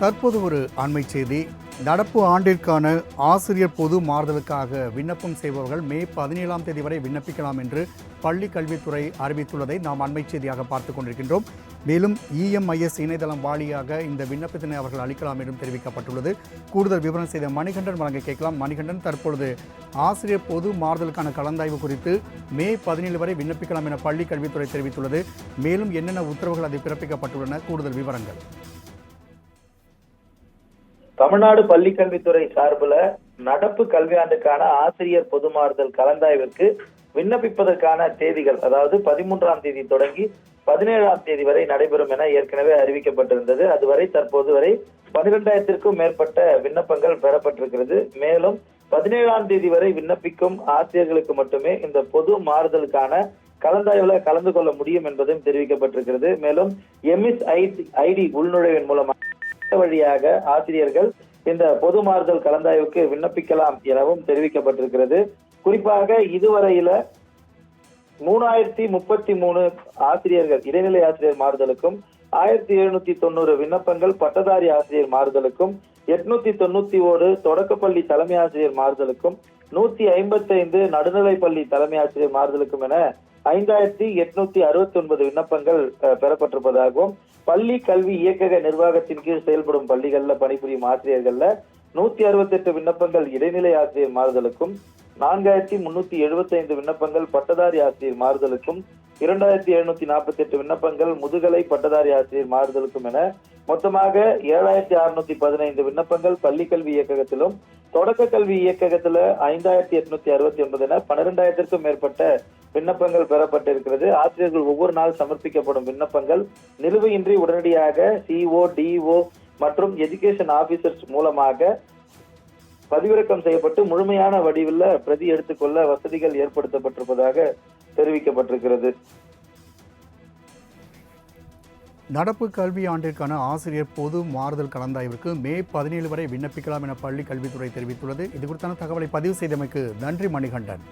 தற்போது ஒரு ஆண்மை செய்தி. நடப்பு ஆண்டிற்கான ஆசிரியர் பொது மாறுதலுக்காக விண்ணப்பம் செய்பவர்கள் மே பதினேழாம் தேதி வரை விண்ணப்பிக்கலாம் என்று பள்ளி கல்வித்துறை அறிவித்துள்ளதை நாம் அண்மை செய்தியாக பார்த்துக் கொண்டிருக்கின்றோம். மேலும் இஎம்ஐஎஸ் இணையதளம் வாலியாக இந்த விண்ணப்பத்தினை அவர்கள் அளிக்கலாம் என்றும் தெரிவிக்கப்பட்டுள்ளது. கூடுதல் விவரம் செய்த மணிகண்டன் வழங்க கேட்கலாம். மணிகண்டன் தற்பொழுது ஆசிரியர் பொது மாறுதலுக்கான கலந்தாய்வு குறித்து மே பதினேழு வரை விண்ணப்பிக்கலாம் என பள்ளி கல்வித்துறை தெரிவித்துள்ளது. மேலும் என்னென்ன உத்தரவுகள் அதில் பிறப்பிக்கப்பட்டுள்ளன? கூடுதல் விவரங்கள். தமிழ்நாடு பள்ளிக்கல்வித்துறை சார்பில் நடப்பு கல்வியாண்டுக்கான ஆசிரியர் பொதுமாறுதல் கலந்தாய்விற்கு விண்ணப்பிப்பதற்கான தேதிகள் அதாவது பதிமூன்றாம் தேதி தொடங்கி பதினேழாம் தேதி வரை நடைபெறும் என ஏற்கனவே அறிவிக்கப்பட்டிருந்தது. அதுவரை தற்போது வரை பனிரெண்டாயிரத்திற்கும் மேற்பட்ட விண்ணப்பங்கள் பெறப்பட்டிருக்கிறது. மேலும் பதினேழாம் தேதி வரை விண்ணப்பிக்கும் ஆசிரியர்களுக்கு மட்டுமே இந்த பொது மாறுதலுக்கான கலந்தாய்வுல கலந்து கொள்ள முடியும் என்பதும் தெரிவிக்கப்பட்டிருக்கிறது. மேலும் எம்எஸ் ஐடி உள்நுழைவின் மூலமாக வழியாக ஆசிரியர்கள் இந்த பொது மாறுதல் கலந்தாய்வுக்கு விண்ணப்பிக்கலாம் எனவும் தெரிவிக்கப்பட்டிருக்கிறது. குறிப்பாக இதுவரையில மூணாயிரத்தி முப்பத்தி மூணு ஆசிரியர்கள் இடைநிலை ஆசிரியர் மாறுதலுக்கும் ஆயிரத்தி எழுநூத்தி தொண்ணூறு விண்ணப்பங்கள் பட்டதாரி ஆசிரியர் மாறுதலுக்கும் எட்நூத்தி தொண்ணூத்தி ஓரு தொடக்கப்பள்ளி தலைமை ஆசிரியர் மாறுதலுக்கும் நூத்தி ஐம்பத்தி ஐந்து நடுநிலைப்பள்ளி தலைமை ஆசிரியர் மாறுதலுக்கும் என ஐந்தாயிரத்தி எட்நூத்தி அறுபத்தி ஒன்பது விண்ணப்பங்கள் பெறப்பட்டிருப்பதாகவும் பள்ளி கல்வி இயக்கக நிர்வாகத்தின் கீழ் செயல்படும் பள்ளிகள்ல பணிபுரியும் ஆசிரியர்கள்ல நூத்தி அறுபத்தி எட்டு விண்ணப்பங்கள் இடைநிலை ஆசிரியர் மாறுதலுக்கும் நான்காயிரத்தி முன்னூத்தி எழுபத்தி ஐந்து விண்ணப்பங்கள் பட்டதாரி ஆசிரியர் மாறுதலுக்கும் இரண்டாயிரத்தி எழுநூத்தி நாற்பத்தி எட்டு விண்ணப்பங்கள் முதுகலை பட்டதாரி ஆசிரியர் மாறுதலுக்கும் என மொத்தமாக ஏழாயிரத்தி அறுநூத்தி பதினைந்து விண்ணப்பங்கள் பள்ளி கல்வி இயக்ககத்திலும் தொடக்க கல்வி இயக்ககத்துல ஐந்தாயிரத்தி எட்நூத்தி அறுபத்தி ஒன்பது என பன்னிரெண்டாயிரத்திற்கும் மேற்பட்ட விண்ணப்பங்கள் பெறப்பட்டிருக்கிறது. ஆசிரியர்கள் ஒவ்வொரு நாள் சமர்ப்பிக்கப்படும் விண்ணப்பங்கள். நிலுவையின்றி உடனடியாக சிஓ டிஓ மற்றும் எஜுகேஷன் ஆபீசர்ஸ் மூலமாக பதிவிறக்கம் செய்யப்பட்டு முழுமையான வடிவில் பிரதி எடுத்துக்கொள்ள வசதிகள் ஏற்படுத்தப்பட்டிருப்பதாக தெரிவிக்கப்பட்டிருக்கிறது. நடப்பு கல்வி ஆண்டிற்கான ஆசிரியர் பொது மாறுதல் கலந்தாய்விற்கு மே பதினேழு வரை விண்ணப்பிக்கலாம் என பள்ளி கல்வித்துறை தெரிவித்துள்ளது. இது குறித்தான தகவலை பதிவு செய்தமைக்கு நன்றி மணிகண்டன்.